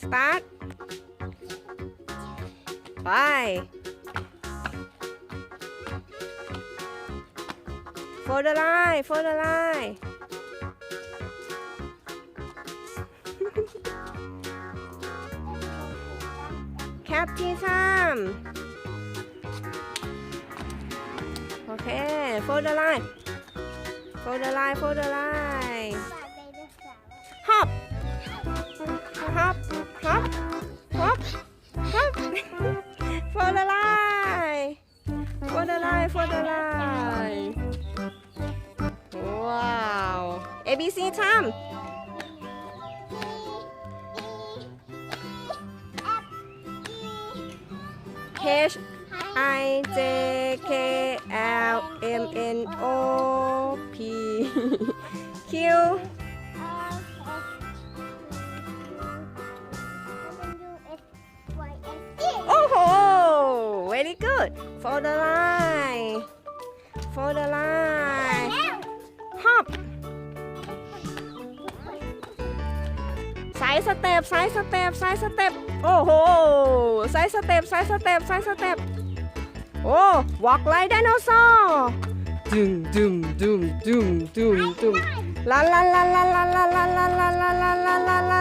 สตาร์ท ไป โฟลเดอร์ไลน์โฟลเดอร์ไลน์แคปที่สามโอเค โฟลเดอร์ไลน์โฟลเดอร์ไลน์โฟลเดอร์ไลน์ฮอปฮอป for the line. Wow. ABC time. H I J K L M N O P Q Oh, very good. For the อบสายสเต็ปสายสเต็ปสายสเต็ปโอ้โหสายสเต็ปสายสเต็ปสายสเต็ปโอ้วอล์กไลไดโนเสาร์ดึงดึงดึงดึงดึงดึงลาลาลาลาลาลาลาลาลาลาลา